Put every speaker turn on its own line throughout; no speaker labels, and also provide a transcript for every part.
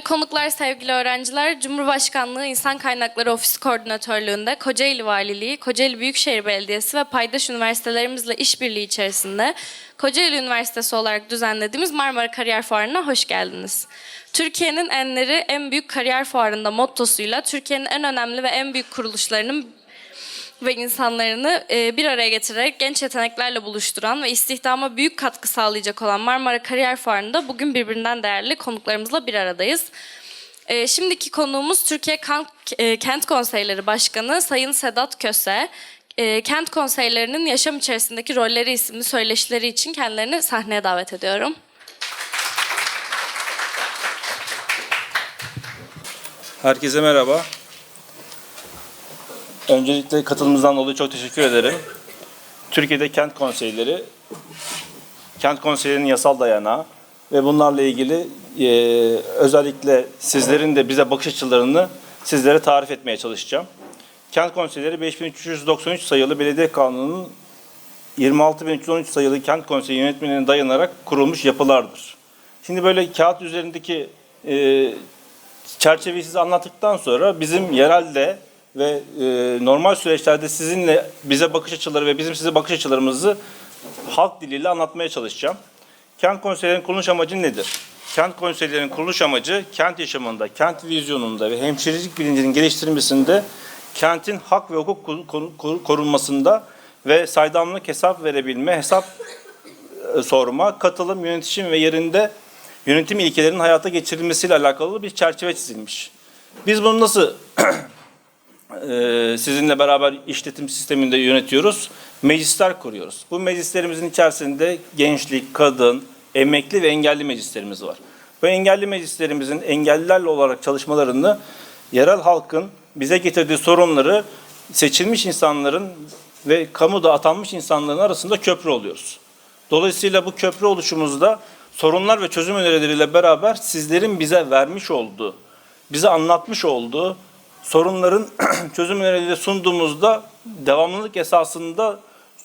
Değerli konuklar, sevgili öğrenciler, Cumhurbaşkanlığı İnsan Kaynakları Ofisi Koordinatörlüğünde Kocaeli Valiliği, Kocaeli Büyükşehir Belediyesi ve paydaş üniversitelerimizle işbirliği içerisinde Kocaeli Üniversitesi olarak düzenlediğimiz Marmara Kariyer Fuarı'na hoş geldiniz. Türkiye'nin enleri en büyük kariyer fuarında mottosuyla Türkiye'nin en önemli ve en büyük kuruluşlarının ve insanlarını e, bir araya getirerek genç yeteneklerle buluşturan ve istihdama büyük katkı sağlayacak olan Marmara Kariyer Fuarı'nda bugün birbirinden değerli konuklarımızla bir aradayız. E, Şimdiki konuğumuz Türkiye e, Kent Konseyleri Başkanı Sayın Sedat Köse. Kent konseylerinin yaşam içerisindeki rolleri isimli söyleşileri için kendilerini sahneye davet ediyorum.
Herkese merhaba. Öncelikle katılımınızdan dolayı çok teşekkür ederim. Türkiye'de kent konseyleri, kent konseylerinin yasal dayanağı ve bunlarla ilgili e, özellikle sizlerin de bize bakış açılarını sizlere tarif etmeye çalışacağım. Kent konseyleri 5393 sayılı belediye kanununun 26313 sayılı kent konseyi yönetmeliğine dayanarak kurulmuş yapılardır. Şimdi böyle kağıt üzerindeki e, çerçeveyi size anlattıktan sonra bizim yerelde ve e, normal süreçlerde sizinle bize bakış açıları ve bizim size bakış açılarımızı halk diliyle anlatmaya çalışacağım. Kent konseylerinin kuruluş amacı nedir? Kent konseylerinin kuruluş amacı kent yaşamında, kent vizyonunda ve hemşirelik bilincinin geliştirilmesinde kentin hak ve hukuk koru- koru- koru- korunmasında ve saydamlık hesap verebilme, hesap e, sorma, katılım, yönetişim ve yerinde yönetim ilkelerinin hayata geçirilmesiyle alakalı bir çerçeve çizilmiş. Biz bunu nasıl e, sizinle beraber işletim sisteminde yönetiyoruz? Meclisler kuruyoruz. Bu meclislerimizin içerisinde gençlik, kadın, emekli ve engelli meclislerimiz var. Bu engelli meclislerimizin engellilerle olarak çalışmalarını yerel halkın bize getirdiği sorunları seçilmiş insanların ve kamuda atanmış insanların arasında köprü oluyoruz. Dolayısıyla bu köprü oluşumuzda sorunlar ve çözüm önerileriyle beraber sizlerin bize vermiş olduğu, bize anlatmış olduğu sorunların çözüm önerileri sunduğumuzda devamlılık esasında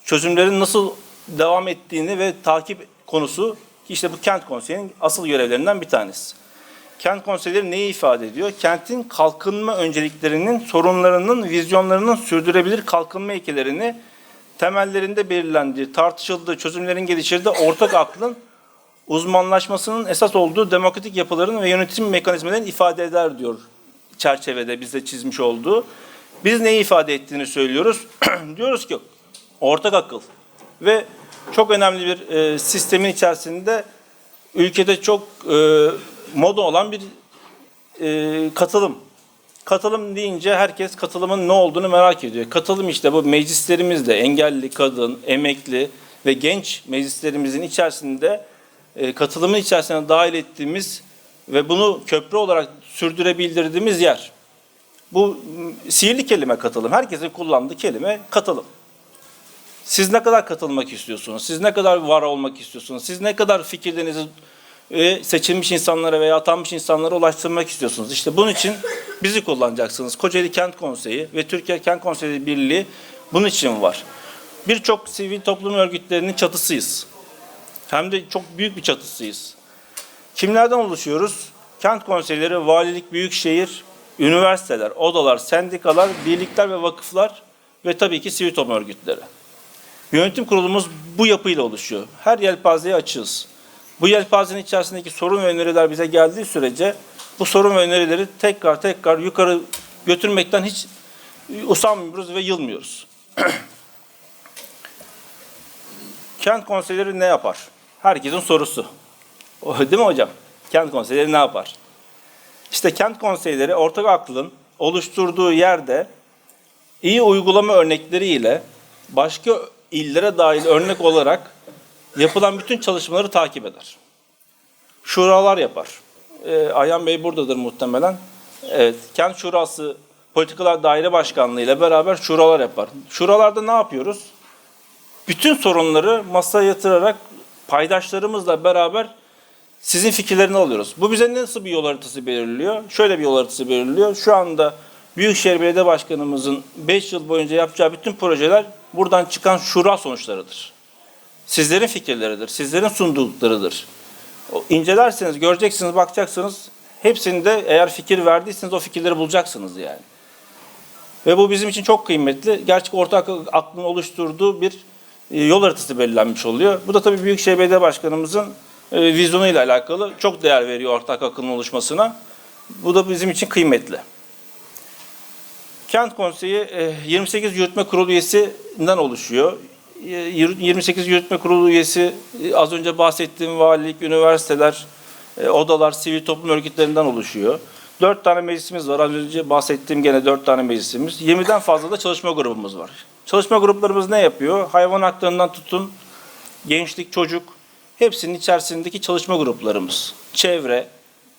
çözümlerin nasıl devam ettiğini ve takip konusu işte bu kent konseyinin asıl görevlerinden bir tanesi. Kent konseyleri neyi ifade ediyor? Kentin kalkınma önceliklerinin, sorunlarının, vizyonlarının sürdürebilir kalkınma ilkelerini temellerinde belirlendiği, tartışıldığı, çözümlerin geliştirdiği ortak aklın uzmanlaşmasının esas olduğu demokratik yapıların ve yönetim mekanizmalarını ifade eder diyor çerçevede bize çizmiş olduğu. Biz neyi ifade ettiğini söylüyoruz. Diyoruz ki ortak akıl ve çok önemli bir e, sistemin içerisinde ülkede çok e, moda olan bir e, katılım. Katılım deyince herkes katılımın ne olduğunu merak ediyor. Katılım işte bu meclislerimizde engelli, kadın, emekli ve genç meclislerimizin içerisinde e, katılımın içerisine dahil ettiğimiz ve bunu köprü olarak sürdürebildirdiğimiz yer. Bu sihirli kelime katılım. Herkesin kullandığı kelime katılım. Siz ne kadar katılmak istiyorsunuz? Siz ne kadar var olmak istiyorsunuz? Siz ne kadar fikirlerinizi e, seçilmiş insanlara veya atanmış insanlara ulaştırmak istiyorsunuz? İşte bunun için bizi kullanacaksınız. Kocaeli Kent Konseyi ve Türkiye Kent Konseyi Birliği bunun için var. Birçok sivil toplum örgütlerinin çatısıyız. Hem de çok büyük bir çatısıyız. Kimlerden oluşuyoruz? Kent konseyleri, valilik, büyükşehir, üniversiteler, odalar, sendikalar, birlikler ve vakıflar ve tabii ki sivil toplum örgütleri. Yönetim kurulumuz bu yapıyla oluşuyor. Her yelpazeye açığız. Bu yelpazenin içerisindeki sorun ve öneriler bize geldiği sürece bu sorun ve önerileri tekrar tekrar yukarı götürmekten hiç usanmıyoruz ve yılmıyoruz. Kent konseyleri ne yapar? Herkesin sorusu. Değil mi hocam? Kent konseyleri ne yapar? İşte kent konseyleri ortak aklın oluşturduğu yerde iyi uygulama örnekleriyle başka illere dahil örnek olarak yapılan bütün çalışmaları takip eder. Şuralar yapar. Ee, Ayhan Bey buradadır muhtemelen. Evet, kent şurası politikalar daire başkanlığı ile beraber şuralar yapar. Şuralarda ne yapıyoruz? Bütün sorunları masaya yatırarak paydaşlarımızla beraber sizin fikirlerini alıyoruz. Bu bize nasıl bir yol haritası belirliyor? Şöyle bir yol haritası belirliyor. Şu anda Büyükşehir Belediye Başkanımızın 5 yıl boyunca yapacağı bütün projeler buradan çıkan şura sonuçlarıdır. Sizlerin fikirleridir, sizlerin sunduklarıdır. İncelerseniz, göreceksiniz, bakacaksınız Hepsinde eğer fikir verdiyseniz o fikirleri bulacaksınız yani. Ve bu bizim için çok kıymetli. Gerçek ortak aklın oluşturduğu bir e, yol haritası belirlenmiş oluyor. Bu da tabii Büyükşehir Belediye Başkanımızın e, vizyonuyla alakalı çok değer veriyor ortak akılın oluşmasına. Bu da bizim için kıymetli. Kent Konseyi e, 28 yürütme kurulu üyesinden oluşuyor. E, yir- 28 yürütme kurulu üyesi e, az önce bahsettiğim valilik, üniversiteler, e, odalar, sivil toplum örgütlerinden oluşuyor. 4 tane meclisimiz var. Az önce bahsettiğim gene 4 tane meclisimiz. 20'den fazla da çalışma grubumuz var. Çalışma gruplarımız ne yapıyor? Hayvan haklarından tutun, gençlik, çocuk, hepsinin içerisindeki çalışma gruplarımız. Çevre,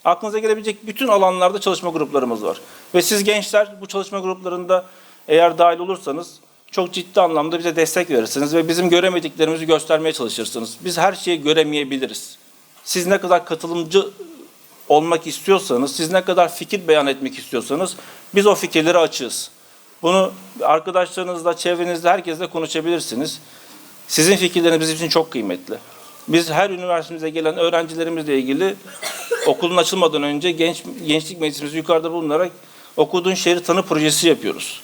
aklınıza gelebilecek bütün alanlarda çalışma gruplarımız var. Ve siz gençler bu çalışma gruplarında eğer dahil olursanız çok ciddi anlamda bize destek verirsiniz ve bizim göremediklerimizi göstermeye çalışırsınız. Biz her şeyi göremeyebiliriz. Siz ne kadar katılımcı olmak istiyorsanız, siz ne kadar fikir beyan etmek istiyorsanız biz o fikirleri açığız. Bunu arkadaşlarınızla, çevrenizde herkesle konuşabilirsiniz. Sizin fikirleriniz bizim için çok kıymetli. Biz her üniversitemize gelen öğrencilerimizle ilgili okulun açılmadan önce genç gençlik meclisimizi yukarıda bulunarak okuduğun şehri tanı projesi yapıyoruz.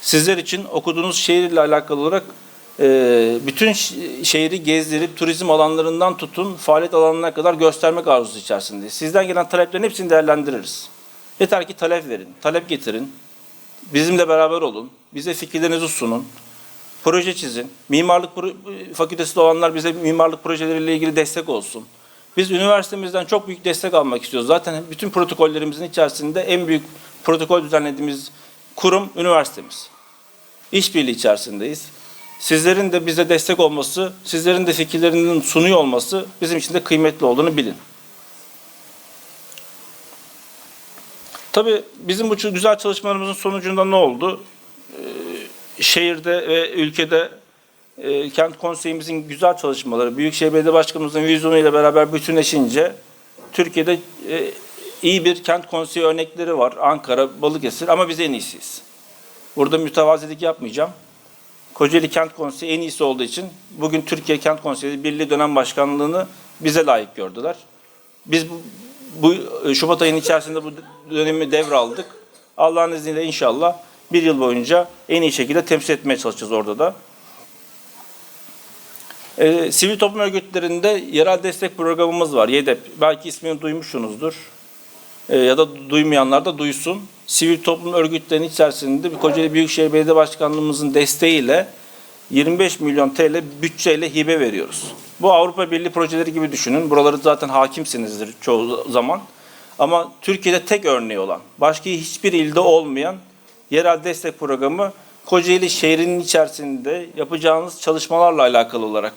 Sizler için okuduğunuz şehirle alakalı olarak e, bütün şehri gezdirip turizm alanlarından tutun faaliyet alanlarına kadar göstermek arzusu içerisindeyiz. Sizden gelen taleplerin hepsini değerlendiririz. Yeter ki talep verin, talep getirin. Bizimle beraber olun. Bize fikirlerinizi sunun. Proje çizin. Mimarlık fakültesi olanlar bize mimarlık projeleriyle ilgili destek olsun. Biz üniversitemizden çok büyük destek almak istiyoruz. Zaten bütün protokollerimizin içerisinde en büyük protokol düzenlediğimiz kurum üniversitemiz. İşbirliği içerisindeyiz. Sizlerin de bize destek olması, sizlerin de fikirlerinin sunuyor olması bizim için de kıymetli olduğunu bilin. Tabii bizim bu güzel çalışmalarımızın sonucunda ne oldu? Şehirde ve ülkede e, kent konseyimizin güzel çalışmaları, Büyükşehir Belediye Başkanımızın vizyonuyla beraber bütünleşince Türkiye'de e, iyi bir kent konseyi örnekleri var. Ankara, Balıkesir ama biz en iyisiyiz. Burada mütevazilik yapmayacağım. Kocaeli Kent Konseyi en iyisi olduğu için bugün Türkiye Kent Konseyi Birliği Dönem Başkanlığı'nı bize layık gördüler. Biz bu, bu e, Şubat ayının içerisinde bu dönemi devraldık. Allah'ın izniyle inşallah bir yıl boyunca en iyi şekilde temsil etmeye çalışacağız orada da. Ee, sivil toplum örgütlerinde yerel destek programımız var. YEDEP. Belki ismini duymuşsunuzdur. Ee, ya da duymayanlar da duysun. Sivil toplum örgütlerinin içerisinde bir Kocaeli Büyükşehir Belediye Başkanlığımızın desteğiyle 25 milyon TL bütçeyle hibe veriyoruz. Bu Avrupa Birliği projeleri gibi düşünün. Buraları zaten hakimsinizdir çoğu zaman. Ama Türkiye'de tek örneği olan, başka hiçbir ilde olmayan yerel destek programı Kocaeli şehrinin içerisinde yapacağınız çalışmalarla alakalı olarak.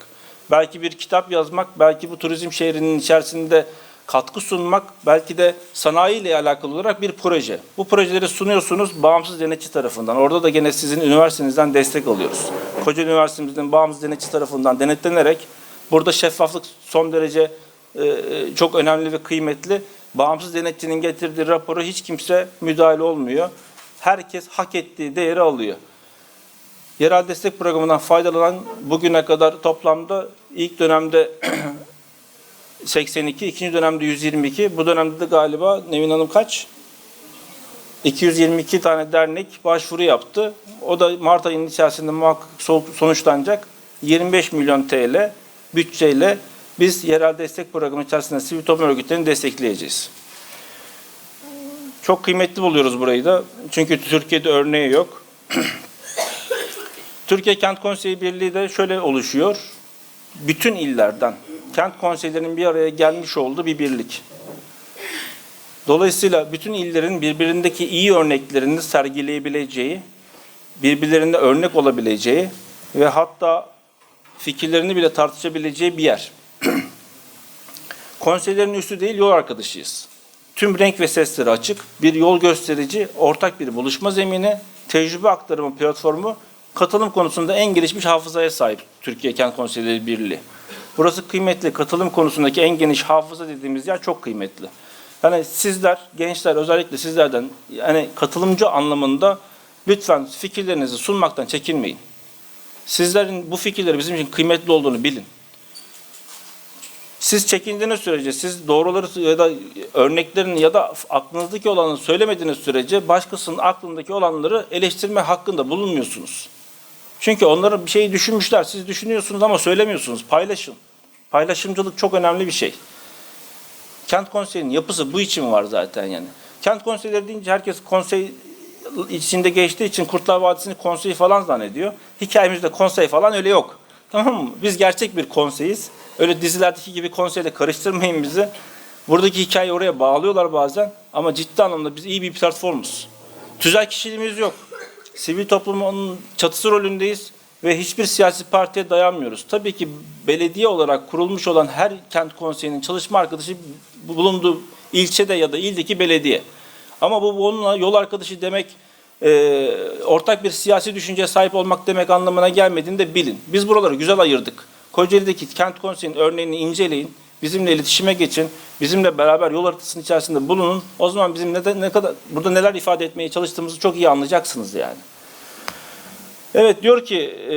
Belki bir kitap yazmak, belki bu turizm şehrinin içerisinde katkı sunmak, belki de sanayi ile alakalı olarak bir proje. Bu projeleri sunuyorsunuz bağımsız denetçi tarafından. Orada da gene sizin üniversitenizden destek alıyoruz. Kocaeli Üniversitemizin bağımsız denetçi tarafından denetlenerek burada şeffaflık son derece e, çok önemli ve kıymetli. Bağımsız denetçinin getirdiği raporu hiç kimse müdahale olmuyor. Herkes hak ettiği değeri alıyor. Yerel destek programından faydalanan bugüne kadar toplamda ilk dönemde 82, ikinci dönemde 122. Bu dönemde de galiba Nevin Hanım kaç? 222 tane dernek başvuru yaptı. O da Mart ayının içerisinde muhakkak sonuçlanacak. 25 milyon TL bütçeyle biz yerel destek programı içerisinde sivil toplum örgütlerini destekleyeceğiz. Çok kıymetli buluyoruz burayı da. Çünkü Türkiye'de örneği yok. Türkiye Kent Konseyi Birliği de şöyle oluşuyor. Bütün illerden kent konseylerinin bir araya gelmiş olduğu bir birlik. Dolayısıyla bütün illerin birbirindeki iyi örneklerini sergileyebileceği, birbirlerine örnek olabileceği ve hatta fikirlerini bile tartışabileceği bir yer. Konseylerin üstü değil, yol arkadaşıyız. Tüm renk ve sesleri açık, bir yol gösterici, ortak bir buluşma zemini, tecrübe aktarımı platformu, katılım konusunda en gelişmiş hafızaya sahip Türkiye Kent Konseyleri Birliği. Burası kıymetli. Katılım konusundaki en geniş hafıza dediğimiz yer çok kıymetli. Yani sizler, gençler özellikle sizlerden yani katılımcı anlamında lütfen fikirlerinizi sunmaktan çekinmeyin. Sizlerin bu fikirleri bizim için kıymetli olduğunu bilin. Siz çekindiğiniz sürece, siz doğruları ya da örneklerini ya da aklınızdaki olanı söylemediğiniz sürece başkasının aklındaki olanları eleştirme hakkında bulunmuyorsunuz. Çünkü onların bir şeyi düşünmüşler, siz düşünüyorsunuz ama söylemiyorsunuz. Paylaşın. Paylaşımcılık çok önemli bir şey. Kent konseyinin yapısı bu için var zaten yani. Kent konseyleri deyince herkes konsey içinde geçtiği için Kurtlar Vadisi'ni konsey falan zannediyor. Hikayemizde konsey falan öyle yok. Tamam mı? Biz gerçek bir konseyiz. Öyle dizilerdeki gibi konseyle karıştırmayın bizi. Buradaki hikayeyi oraya bağlıyorlar bazen ama ciddi anlamda biz iyi bir platformuz. Tüzel kişiliğimiz yok. Sivil toplumun çatısı rolündeyiz ve hiçbir siyasi partiye dayanmıyoruz. Tabii ki belediye olarak kurulmuş olan her kent konseyinin çalışma arkadaşı bulunduğu ilçede ya da ildeki belediye. Ama bu onunla yol arkadaşı demek e, ortak bir siyasi düşünceye sahip olmak demek anlamına gelmediğini de bilin. Biz buraları güzel ayırdık. Kocaeli'deki kent konseyinin örneğini inceleyin. Bizimle iletişime geçin. Bizimle beraber yol haritasının içerisinde bulunun. O zaman bizim ne, ne kadar burada neler ifade etmeye çalıştığımızı çok iyi anlayacaksınız yani. Evet diyor ki e,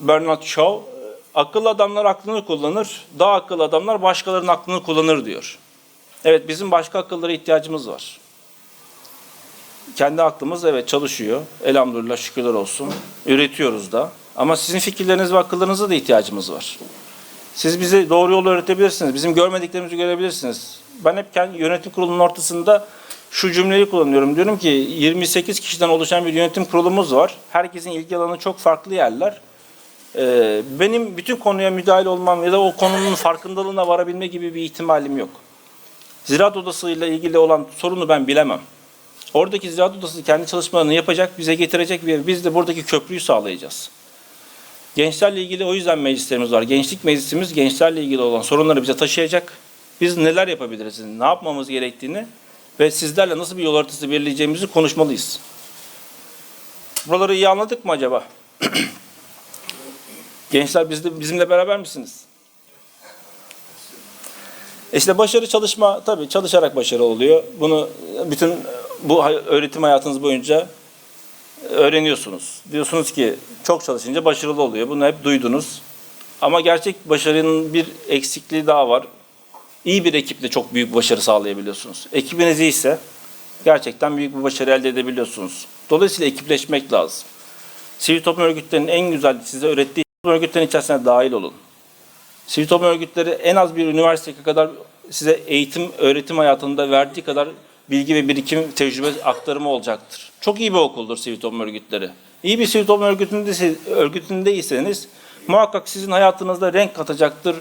Bernard Shaw, akıllı adamlar aklını kullanır, daha akıllı adamlar başkalarının aklını kullanır diyor. Evet bizim başka akıllara ihtiyacımız var. Kendi aklımız evet çalışıyor. Elhamdülillah şükürler olsun. Üretiyoruz da. Ama sizin fikirleriniz ve akıllarınıza da ihtiyacımız var. Siz bize doğru yolu öğretebilirsiniz. Bizim görmediklerimizi görebilirsiniz. Ben hep kendi yönetim kurulunun ortasında şu cümleyi kullanıyorum. Diyorum ki 28 kişiden oluşan bir yönetim kurulumuz var. Herkesin ilgi alanı çok farklı yerler. Ee, benim bütün konuya müdahil olmam ya da o konunun farkındalığına varabilme gibi bir ihtimalim yok. Ziraat odasıyla ilgili olan sorunu ben bilemem. Oradaki ziraat odası kendi çalışmalarını yapacak, bize getirecek bir biz de buradaki köprüyü sağlayacağız. Gençlerle ilgili o yüzden meclislerimiz var. Gençlik meclisimiz gençlerle ilgili olan sorunları bize taşıyacak. Biz neler yapabiliriz, ne yapmamız gerektiğini ve sizlerle nasıl bir yol haritası belirleyeceğimizi konuşmalıyız. Buraları iyi anladık mı acaba? Gençler bizde, bizimle beraber misiniz? E İşte başarı çalışma tabii çalışarak başarı oluyor. Bunu bütün bu öğretim hayatınız boyunca öğreniyorsunuz. Diyorsunuz ki çok çalışınca başarılı oluyor. Bunu hep duydunuz. Ama gerçek başarının bir eksikliği daha var. İyi bir ekiple çok büyük başarı sağlayabiliyorsunuz. Ekibiniz iyiyse gerçekten büyük bir başarı elde edebiliyorsunuz. Dolayısıyla ekipleşmek lazım. Sivil toplum örgütlerinin en güzel size öğrettiği toplum örgütlerinin içerisine dahil olun. Sivil toplum örgütleri en az bir üniversite kadar size eğitim, öğretim hayatında verdiği kadar bilgi ve birikim, tecrübe aktarımı olacaktır. Çok iyi bir okuldur sivil toplum örgütleri. İyi bir sivil toplum örgütünde, örgütündeyseniz muhakkak sizin hayatınızda renk katacaktır,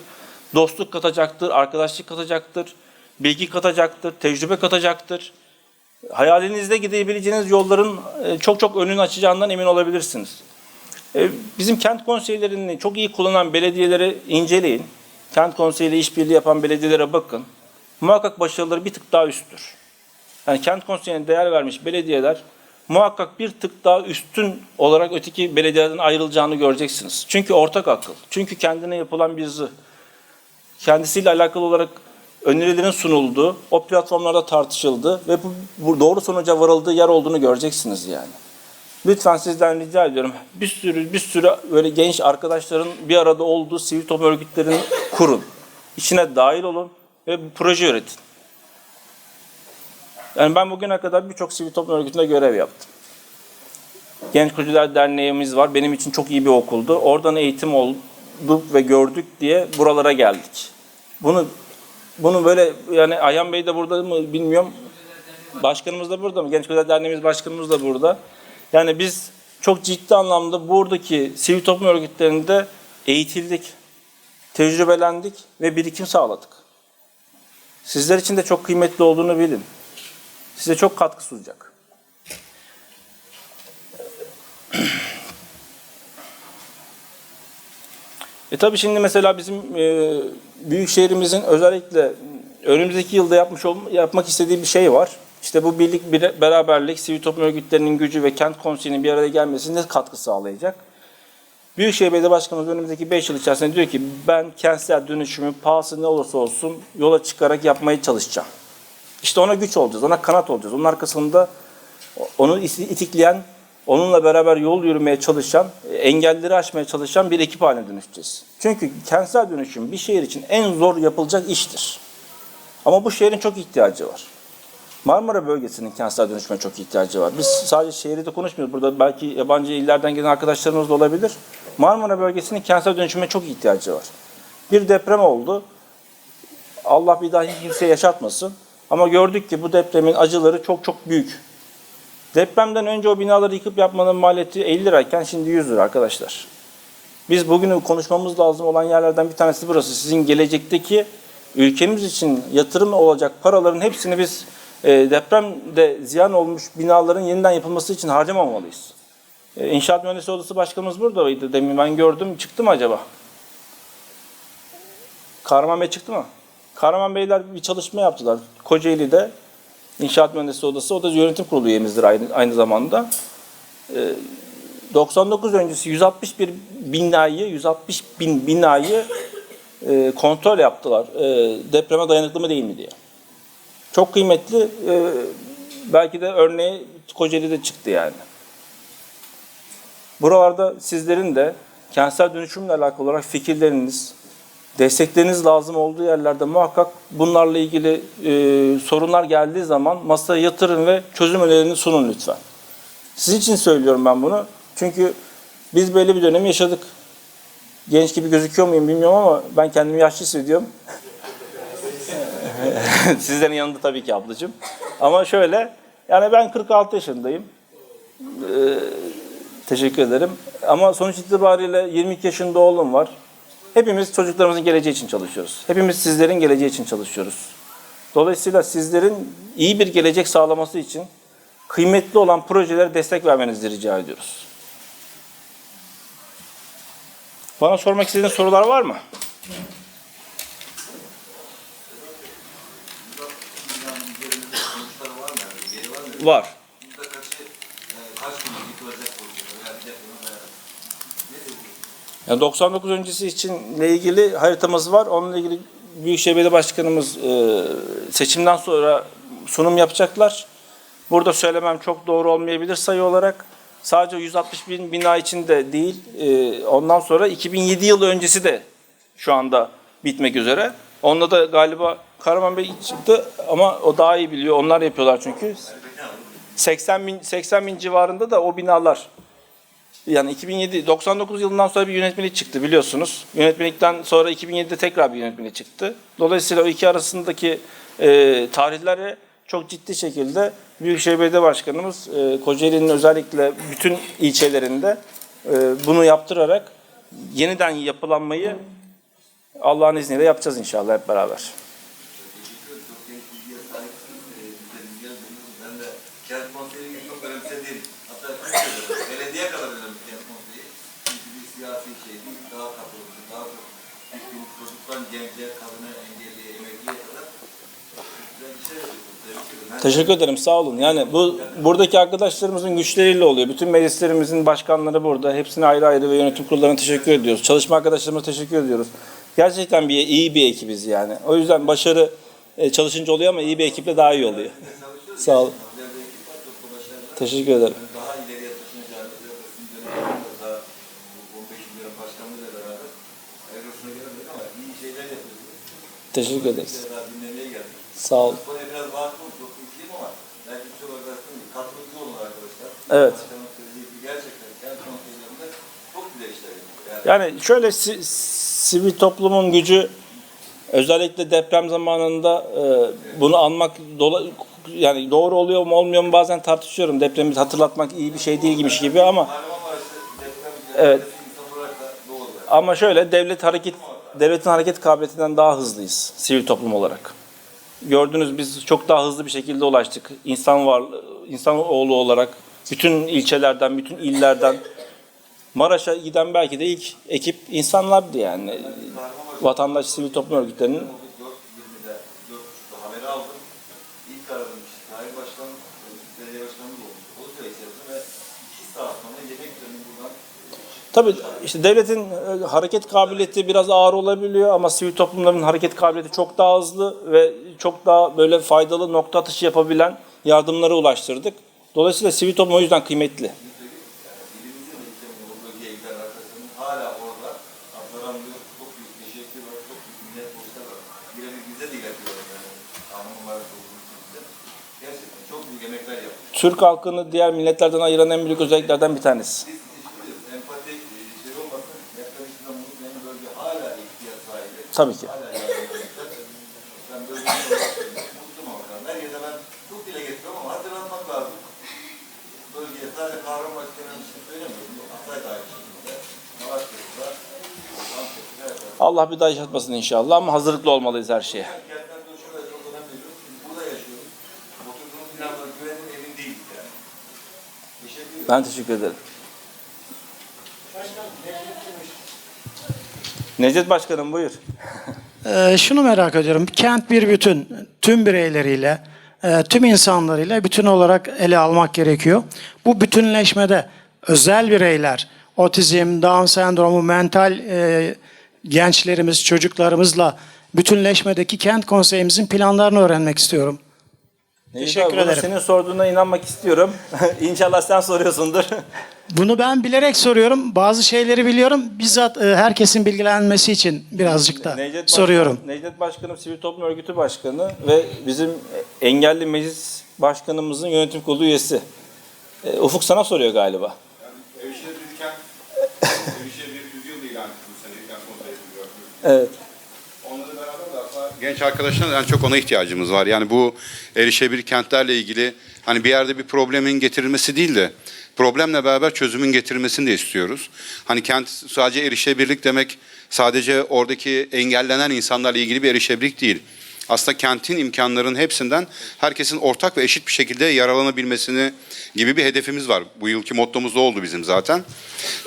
dostluk katacaktır, arkadaşlık katacaktır, bilgi katacaktır, tecrübe katacaktır. Hayalinizde gidebileceğiniz yolların e, çok çok önünü açacağından emin olabilirsiniz. E, Bizim kent konseylerini çok iyi kullanan belediyeleri inceleyin. Kent konseyiyle işbirliği yapan belediyelere bakın. Muhakkak başarıları bir tık daha üsttür. Yani kent konseyine değer vermiş belediyeler muhakkak bir tık daha üstün olarak öteki belediyelerden ayrılacağını göreceksiniz. Çünkü ortak akıl. Çünkü kendine yapılan bir zırh. Kendisiyle alakalı olarak önerilerin sunulduğu, o platformlarda tartışıldı ve bu, bu doğru sonuca varıldığı yer olduğunu göreceksiniz yani. Lütfen sizden rica ediyorum. Bir sürü bir sürü böyle genç arkadaşların bir arada olduğu sivil toplum örgütlerini kurun. İçine dahil olun ve proje üretin. Yani ben bugüne kadar birçok sivil toplum örgütünde görev yaptım. Genç Kurucular Derneğimiz var. Benim için çok iyi bir okuldu. Oradan eğitim olduk ve gördük diye buralara geldik. Bunu bunu böyle yani Ayhan Bey de burada mı bilmiyorum. Başkanımız da burada mı? Genç Kurucular Derneğimiz başkanımız da burada. Yani biz çok ciddi anlamda buradaki sivil toplum örgütlerinde eğitildik, tecrübelendik ve birikim sağladık. Sizler için de çok kıymetli olduğunu bilin. Size çok katkı sunacak. E tabii şimdi mesela bizim e, büyük şehrimizin özellikle önümüzdeki yılda yapmış ol, yapmak istediği bir şey var. İşte bu birlik, bir, beraberlik, sivil toplum örgütlerinin gücü ve kent konseyinin bir araya gelmesine katkı sağlayacak. Büyükşehir Belediye Başkanımız önümüzdeki 5 yıl içerisinde diyor ki ben kentsel dönüşümü pahası ne olursa olsun yola çıkarak yapmaya çalışacağım. İşte ona güç olacağız, ona kanat olacağız. Onun arkasında onu itikleyen, onunla beraber yol yürümeye çalışan, engelleri aşmaya çalışan bir ekip haline dönüşeceğiz. Çünkü kentsel dönüşüm bir şehir için en zor yapılacak iştir. Ama bu şehrin çok ihtiyacı var. Marmara bölgesinin kentsel dönüşüme çok ihtiyacı var. Biz sadece şehri de konuşmuyoruz. Burada belki yabancı illerden gelen arkadaşlarımız da olabilir. Marmara bölgesinin kentsel dönüşüme çok ihtiyacı var. Bir deprem oldu. Allah bir daha kimseye yaşatmasın. Ama gördük ki bu depremin acıları çok çok büyük. Depremden önce o binaları yıkıp yapmanın maliyeti 50 lirayken şimdi 100 lira arkadaşlar. Biz bugün konuşmamız lazım olan yerlerden bir tanesi burası. Sizin gelecekteki ülkemiz için yatırım olacak paraların hepsini biz e, depremde ziyan olmuş binaların yeniden yapılması için harcamamalıyız. E, İnşaat Mühendisi Odası Başkanımız buradaydı demin ben gördüm. Çıktı mı acaba? Kahraman Bey çıktı mı? Kahraman Beyler bir çalışma yaptılar. Kocaeli'de İnşaat Mühendisi Odası, o da yönetim kurulu üyemizdir aynı, aynı zamanda. Ee, 99 öncesi 161 binayı, 160 bin binayı e, kontrol yaptılar. E, depreme dayanıklı mı değil mi diye. Çok kıymetli. e, belki de örneği Kocaeli'de çıktı yani. Buralarda sizlerin de kentsel dönüşümle alakalı olarak fikirleriniz, destekleriniz lazım olduğu yerlerde muhakkak bunlarla ilgili e, sorunlar geldiği zaman masaya yatırın ve çözüm önerilerini sunun lütfen. Sizin için söylüyorum ben bunu. Çünkü biz böyle bir dönem yaşadık. Genç gibi gözüküyor muyum bilmiyorum ama ben kendimi yaşlı hissediyorum. Sizlerin yanında tabii ki ablacığım. Ama şöyle, yani ben 46 yaşındayım. Ee, teşekkür ederim. Ama sonuç itibariyle 22 yaşında oğlum var. Hepimiz çocuklarımızın geleceği için çalışıyoruz. Hepimiz sizlerin geleceği için çalışıyoruz. Dolayısıyla sizlerin iyi bir gelecek sağlaması için kıymetli olan projelere destek vermenizi rica ediyoruz. Bana sormak istediğiniz sorular var mı? Var.
Yüzde kaçı, e, kaç gün yıkılacak bu ülkede veya depreme dayanır? Nedir bu?
Yani 99 öncesi içinle ilgili haritamız var. Onunla ilgili Büyükşehir Belediye Başkanımız e, seçimden sonra sunum yapacaklar. Burada söylemem çok doğru olmayabilir sayı olarak. Sadece 160 bin bina içinde değil, e, ondan sonra 2007 yılı öncesi de şu anda bitmek üzere. Onunla da galiba Kahraman Bey çıktı ama o daha iyi biliyor. Onlar yapıyorlar çünkü. 80 bin, 80 bin civarında da o binalar yani 2007 99 yılından sonra bir yönetmelik çıktı biliyorsunuz. Yönetmelikten sonra 2007'de tekrar bir yönetmelik çıktı. Dolayısıyla o iki arasındaki e, tarihleri çok ciddi şekilde Büyükşehir Belediye Başkanımız e, Kocaeli'nin özellikle bütün ilçelerinde e, bunu yaptırarak yeniden yapılanmayı Allah'ın izniyle yapacağız inşallah hep beraber.
Teşekkür ederim
sağ olun. Yani bu buradaki arkadaşlarımızın güçleriyle oluyor. Bütün meclislerimizin başkanları burada. Hepsine ayrı ayrı ve yönetim kurullarına teşekkür ediyoruz. Çalışma arkadaşlarımıza teşekkür ediyoruz. Gerçekten bir iyi bir ekibiz yani. O yüzden başarı e, çalışınca oluyor ama iyi bir ekiple daha iyi oluyor. Sağ olun. Teşekkür ederim.
daha ileriye taşınacağınızı ya da sizin döneminizde daha bu 15 milyon başkanlığıyla beraber ayrılışına gelemedik ama iyi şeyler yapıyorsunuz.
Teşekkür ederiz. Sağ olun.
Konuya biraz çok ülkeyim ama belki bir şey olarak katılıklı olun arkadaşlar.
Evet.
Gerçekten kent konseylerinde çok güzel işler. Yani
Yani şöyle si- sivil toplumun gücü özellikle deprem zamanında e, bunu anmak dola- yani doğru oluyor mu olmuyor mu bazen tartışıyorum. Depremi hatırlatmak iyi bir şey değil gibi ama Evet.
Yani.
Ama şöyle devlet hareket devletin hareket kabiliyetinden daha hızlıyız sivil toplum olarak. Gördünüz biz çok daha hızlı bir şekilde ulaştık. İnsan var insan oğlu olarak bütün ilçelerden, bütün illerden Maraş'a giden belki de ilk ekip insanlardı yani. Vatandaş sivil toplum örgütlerinin Tabii işte devletin e, hareket kabiliyeti biraz ağır olabiliyor ama sivil toplumların hareket kabiliyeti çok daha hızlı ve çok daha böyle faydalı nokta atışı yapabilen yardımlara ulaştırdık. Dolayısıyla sivil toplum o yüzden kıymetli. Türk halkını diğer milletlerden ayıran en büyük özelliklerden bir tanesi.
Her tarafta.
Allah bir daha yaşatmasın inşallah ama hazırlıklı olmalıyız her şeye. Ben teşekkür ederim. Necdet Başkanım buyur.
Ee, şunu merak ediyorum. Kent bir bütün. Tüm bireyleriyle, e, tüm insanlarıyla bütün olarak ele almak gerekiyor. Bu bütünleşmede özel bireyler, otizm, Down sendromu, mental e, gençlerimiz, çocuklarımızla bütünleşmedeki kent konseyimizin planlarını öğrenmek istiyorum.
Necdet
Teşekkür ederim.
Senin sorduğuna inanmak istiyorum. İnşallah sen soruyorsundur.
Bunu ben bilerek soruyorum. Bazı şeyleri biliyorum. Bizzat e, herkesin bilgilenmesi için birazcık da
Necdet
soruyorum.
Necdet Başkanım Sivil Toplum Örgütü Başkanı ve bizim engelli meclis başkanımızın yönetim kurulu üyesi. E, Ufuk sana soruyor galiba.
Erişebilirken erişebilir yüzyıl ilan etti bu sene kent konseyi biliyorsunuz.
Evet.
Onları beraber de aslında genç arkadaşlarla en çok ona ihtiyacımız var. Yani bu erişebilir kentlerle ilgili hani bir yerde bir problemin getirilmesi değil de problemle beraber çözümün getirilmesini de istiyoruz. Hani kent sadece erişebilirlik demek sadece oradaki engellenen insanlarla ilgili bir erişebilirlik değil. Aslında kentin imkanlarının hepsinden herkesin ortak ve eşit bir şekilde yararlanabilmesini gibi bir hedefimiz var. Bu yılki mottomuz da oldu bizim zaten.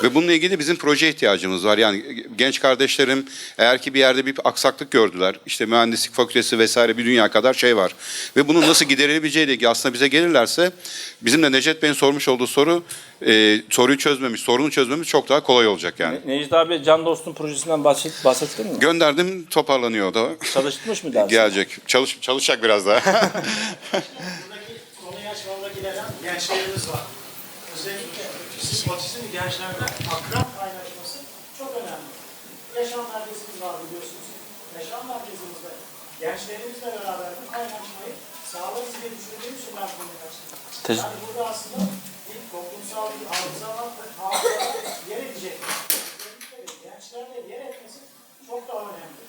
Ve bununla ilgili bizim proje ihtiyacımız var. Yani genç kardeşlerim eğer ki bir yerde bir aksaklık gördüler. işte mühendislik fakültesi vesaire bir dünya kadar şey var. Ve bunun nasıl giderilebileceğiyle ilgili aslında bize gelirlerse bizim de Necdet Bey'in sormuş olduğu soru e, soruyu çözmemiz, sorunu çözmemiz çok daha kolay olacak yani.
Necdet abi Can Dostum projesinden bahset, bahsettin mi?
Gönderdim toparlanıyor o da.
Çalıştırmış mı dersin?
Gelecek. Çalış, çalışacak biraz daha.
Buradaki gelen gençlerimiz var. Özellikle otizmli gençlerde akran kaynaşması çok önemli. Yaşam merkezimiz var biliyorsunuz. Yaşam merkezimizde gençlerimizle beraber bu kaynaşmayı sağlarız diye düşündüğüm için ben konuyu açtım.
Teş-
Yani burada aslında bir toplumsal bir hafızalar ve hafızalar yer edecek. Gençlerle yer etmesi çok daha önemli.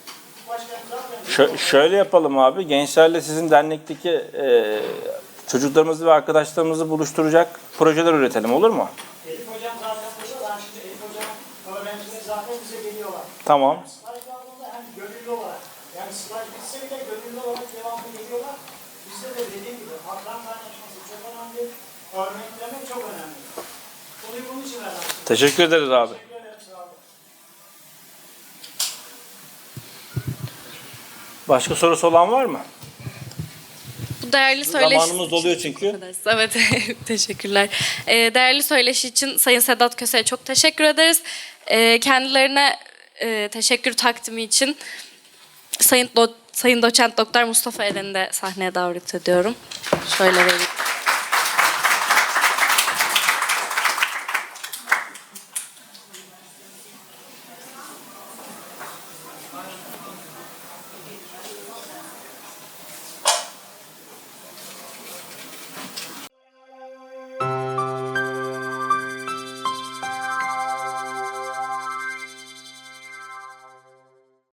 Şö- şöyle yapalım abi. Gençlerle sizin dernekteki e, çocuklarımızı ve arkadaşlarımızı buluşturacak projeler üretelim olur mu?
Elif hocam zaten burada. Ben şimdi Elif hocam öğrencileri zaten bize geliyorlar.
Tamam.
Staj aldığında hem gönüllü olarak yani staj bitse bile gönüllü olarak devamlı geliyorlar. Bizde de dediğim gibi akran kaynaşması çok önemli. Örneklemek çok önemli. Konuyu bunun için verdim.
Teşekkür ederiz abi. Başka sorusu olan var mı?
Bu değerli söyleşi...
Zamanımız doluyor çünkü.
Evet, teşekkürler. Ee, değerli söyleşi için Sayın Sedat Köse'ye çok teşekkür ederiz. Ee, kendilerine e, teşekkür takdimi için Sayın, Do- Sayın Doçent Doktor Mustafa Eren'i de sahneye davet ediyorum. Şöyle vereyim.